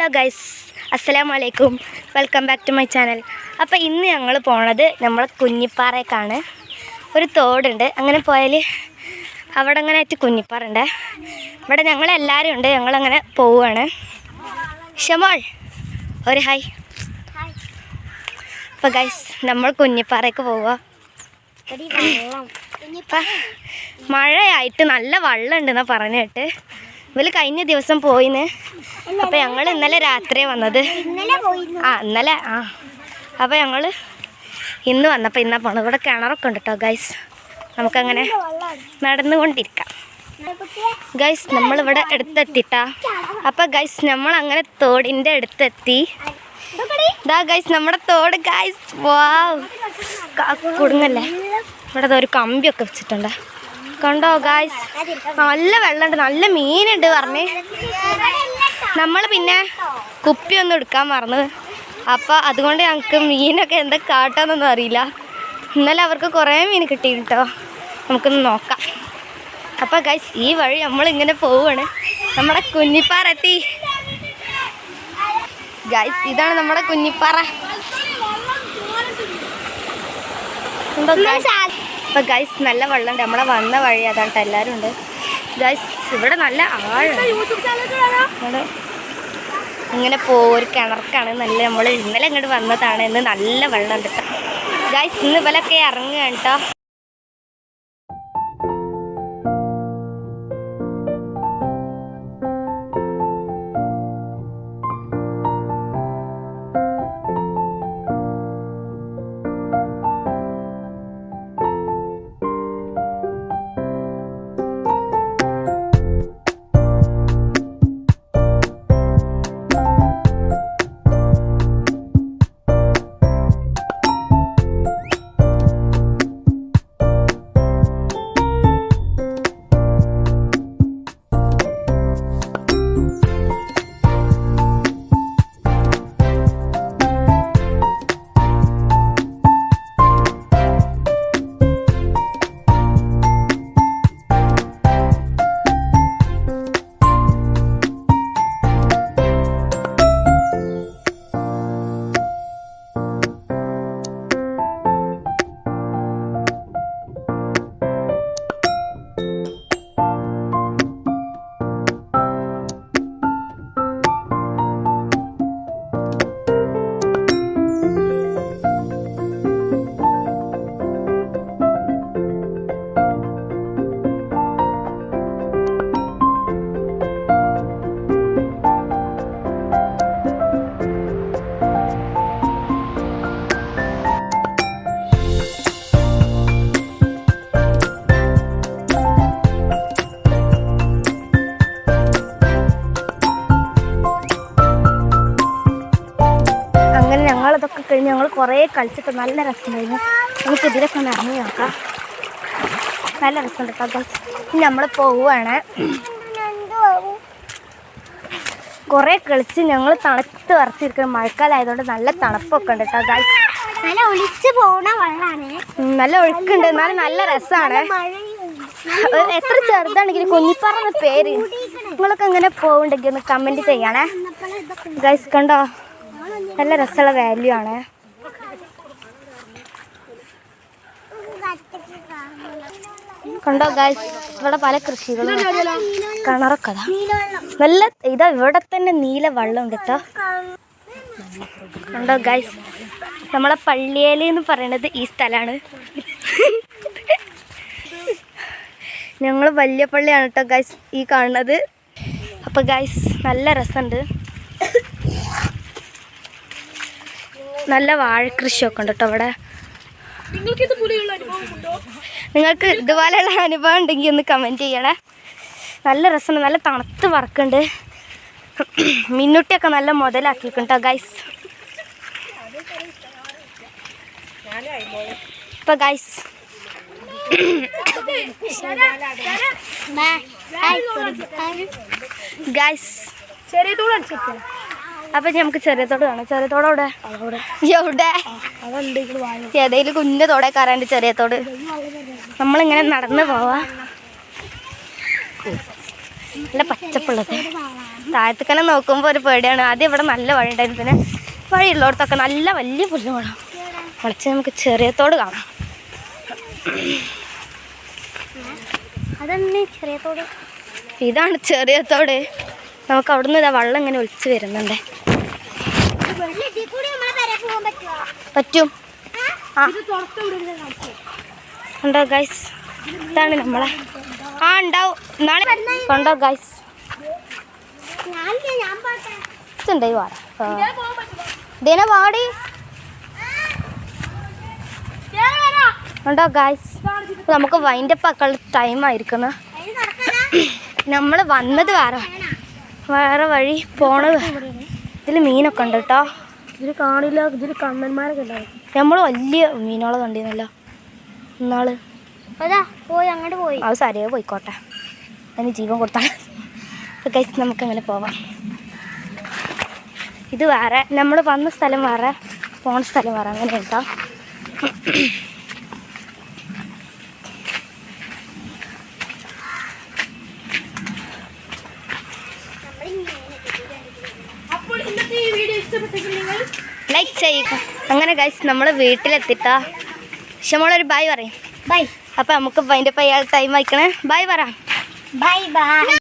Hello guys അസ്സലാമു അലൈക്കും welcome back to my channel. അപ്പോൾ ഇന്ന് ഞങ്ങൾ പോണത് നമ്മളെ കുഞ്ഞിപ്പാറയ്ക്കാണ് ഒരു തോടുണ്ട്. അങ്ങനെ പോയാൽ അവിടെ അങ്ങനെ ആയിട്ട് കുഞ്ഞിപ്പാറുണ്ട് ഇവിടെ ഞങ്ങളെല്ലാവരും ഉണ്ട്. ഞങ്ങളങ്ങനെ പോവുകയാണ് ഷമോൾ ഒരു ഹായ്. അപ്പോൾ ഗൈസ് നമ്മൾ കുഞ്ഞിപ്പാറയ്ക്ക് പോവുക മഴയായിട്ട് നല്ല വെള്ളം ഉണ്ടെന്നാണ് പറഞ്ഞു കേട്ട്. ഇവർ കഴിഞ്ഞ ദിവസം പോയിന്ന്. അപ്പൊ ഞങ്ങൾ ഇന്നലെ രാത്രി വന്നത്. ആ ഇന്നലെ ആ. അപ്പൊ ഞങ്ങൾ ഇന്ന് വന്നപ്പോൾ ഇന്നാ പോണത് ഇവിടെ കിണറൊക്കെ ഉണ്ട് കേട്ടോ ഗൈസ് നമുക്കങ്ങനെ നടന്നുകൊണ്ടിരിക്കാം. ഗൈസ് നമ്മളിവിടെ അടുത്തെത്തിട്ടാ. അപ്പൊ ഗൈസ് നമ്മൾ അങ്ങനെ തോടിന്റെ അടുത്തെത്തി. ഇതാ ഗൈസ് നമ്മുടെ തോട് ഗൈസ് വാവ് കുടുങ്ങല്ലേ? ഇവിടെ ഒരു കമ്പിയൊക്കെ വെച്ചിട്ടുണ്ട്. കണ്ടോ ഗായ്സ് നല്ല വെള്ളമുണ്ട്. നല്ല മീനുണ്ട് പറഞ്ഞ്. നമ്മൾ പിന്നെ കുപ്പിയൊന്നും എടുക്കാൻ മറന്നു. അപ്പോൾ അതുകൊണ്ട് ഞങ്ങൾക്ക് മീനൊക്കെ എന്താ കാട്ടാന്നൊന്നും അറിയില്ല. ഇന്നലെ അവർക്ക് കുറേ മീൻ കിട്ടി കേട്ടോ നമുക്കൊന്ന് നോക്കാം. അപ്പോൾ ഗൈസ് ഈ വഴി നമ്മളിങ്ങനെ പോവുകയാണ് നമ്മുടെ കുഞ്ഞിപ്പാറ എത്തി. ഗൈസ് ഇതാണ് നമ്മുടെ കുഞ്ഞിപ്പാറ. ഉണ്ടോ guys? അപ്പൊ ഗൈസ് നല്ല വെള്ളമുണ്ട് നമ്മളെ വന്ന വഴി അതാണ് എല്ലാവരും ഉണ്ട് ഇവിടെ നല്ല ആഴ്. ഇങ്ങനെ പോകും ഒരു കിണർക്കാണ്. നല്ല നമ്മൾ ഇന്നലെ ഇങ്ങോട്ട് വന്നതാണ്. ഇന്ന് നല്ല വെള്ളമുണ്ട് കേട്ടോ. ഗായ്സ് ഇന്ന് ഇവലൊക്കെ ഇറങ്ങുകയാണ് കേട്ടോ. കഴിഞ്ഞ് ഞങ്ങൾ കുറേ കളിച്ചിട്ട് നല്ല രസമുണ്ടായിരുന്നു നമുക്ക് ഇതിലൊക്കെ ഒന്ന് ഇറങ്ങി നോക്കാം. നല്ല രസമുണ്ട് കേട്ടോ ഇനി നമ്മൾ പോവുകയാണ് കുറേ കളിച്ച് ഞങ്ങൾ തണുത്ത് വരച്ചിരിക്കുന്നത് മഴക്കാലമായതുകൊണ്ട് നല്ല തണുപ്പൊക്കെ ഉണ്ട് കേട്ടോ നല്ല പോണ വെള്ളാണ്. നല്ല ഒഴുക്കുണ്ട്. എന്നാലും നല്ല രസമാണ് എത്ര ചെറുതാണെങ്കിലും കുഞ്ഞിപ്പാറ പേര്. നിങ്ങളൊക്കെ ഇങ്ങനെ പോകുന്നുണ്ടെങ്കിൽ ഒന്ന് കമന്റ് ചെയ്യണേ. ഗൈസ് കണ്ടോ? നല്ല രസമുള്ള വാല്യൂ ആണ്. കണ്ടോ ഗായ്സ് ഇവിടെ പല കൃഷികളും കിണറൊക്കെ നല്ല ഇതാ ഇവിടെ തന്നെ നീല വെള്ളമുണ്ട് കേട്ടോ. കണ്ടോ ഗായ്സ് നമ്മളെ പള്ളിയേലി എന്ന് പറയുന്നത് ഈ സ്ഥലമാണ്. ഞങ്ങൾ വലിയ പള്ളിയാണ് കേട്ടോ ഗായ്സ് ഈ കാണുന്നത്. അപ്പോൾ ഗായ്സ് നല്ല രസമുണ്ട്. നല്ല വാഴക്കൃഷിയൊക്കെ ഉണ്ട് കേട്ടോ അവിടെ. നിങ്ങൾക്ക് ഇതുപോലെയുള്ള അനുഭവം ഉണ്ടെങ്കിൽ ഒന്ന് കമന്റ് ചെയ്യണേ. നല്ല രസമാണ് നല്ല തണുത്ത് വർക്കുണ്ട് മിന്നുട്ടിയൊക്കെ നല്ല മുതലാക്കിയിട്ടുണ്ട് ഗൈസ് ഇപ്പൊ ഗൈസ് ഗൈസ് ചെറിയ തൂട് അപ്പൊ നമുക്ക് ചെറിയ തോട് കാണാം. ചെറിയ തോട് അവിടെ. എവിടെ ഏതെങ്കിലും കുഞ്ഞു തോടെ കയറാണ്ട് ചെറിയ തോട് നമ്മളിങ്ങനെ നടന്നു പോവാ. നല്ല പച്ചപ്പുള്ളത്. താഴത്തേക്കനെ നോക്കുമ്പോൾ ഒരു പേടിയാണ്. ആദ്യം ഇവിടെ നല്ല വഴി ഉണ്ടായിരുന്നു പിന്നെ വഴിയുള്ളിടത്തൊക്കെ നല്ല വലിയ പുല്ല് വേണം വിളിച്ച് നമുക്ക് ചെറിയത്തോട് കാണാം. അതന്നെ ചെറിയ തോട് ഇതാണ് ചെറിയത്തോട്. നമുക്ക് അവിടുന്ന് ഇതാ വെള്ളം ഇങ്ങനെ ഒളിച്ച് വരുന്നുണ്ട്. പറ്റും. ഉണ്ടോ ഗൈസ് ഇതാണ് നമ്മളെ. ആ ഉണ്ടാവും. നാളെ കണ്ടോ ഗൈസ് ഉണ്ടായി വാട? ദിന പാടി ഉണ്ടോ ഗൈസ് നമുക്ക് വൈന്റെ ആക്കാനുള്ള ടൈം ആയിരിക്കുന്ന. നമ്മൾ വന്നത് വേറെ വേറെ വഴി പോണത്. ഇതിൽ മീനൊക്കെ ഉണ്ട് കേട്ടോ. ഇതിൽ കാണില്ല ഇതിൽ കണ്ണന്മാരൊക്കെ ഉണ്ടാവും നമ്മൾ വലിയ മീനോളെ കണ്ടിരുന്നല്ലോ. ഇന്നാൾ. അതാ പോയി അങ്ങോട്ട് പോയി. അത് സരിയെ പോയിക്കോട്ടെ. അതിന് ജീവൻ കൊടുത്താണ് നമുക്ക് നമുക്കങ്ങനെ പോവാം. ഇത് വേറെ നമ്മൾ വന്ന സ്ഥലം വേറെ പോണ സ്ഥലം വേറെ അങ്ങനെ കേട്ടോ ലൈക്ക് ചെയ്യുക. അങ്ങനെ ഗൈസ് നമ്മളെ വീട്ടിലെത്തിട്ടാ. പക്ഷെ നമ്മളൊരു ബായ് പറയും. ബൈ അപ്പം നമുക്ക് അതിന്റെ പയ്യാൾ ടൈം ആയിക്കണേ. ബൈ പറ. Bye bye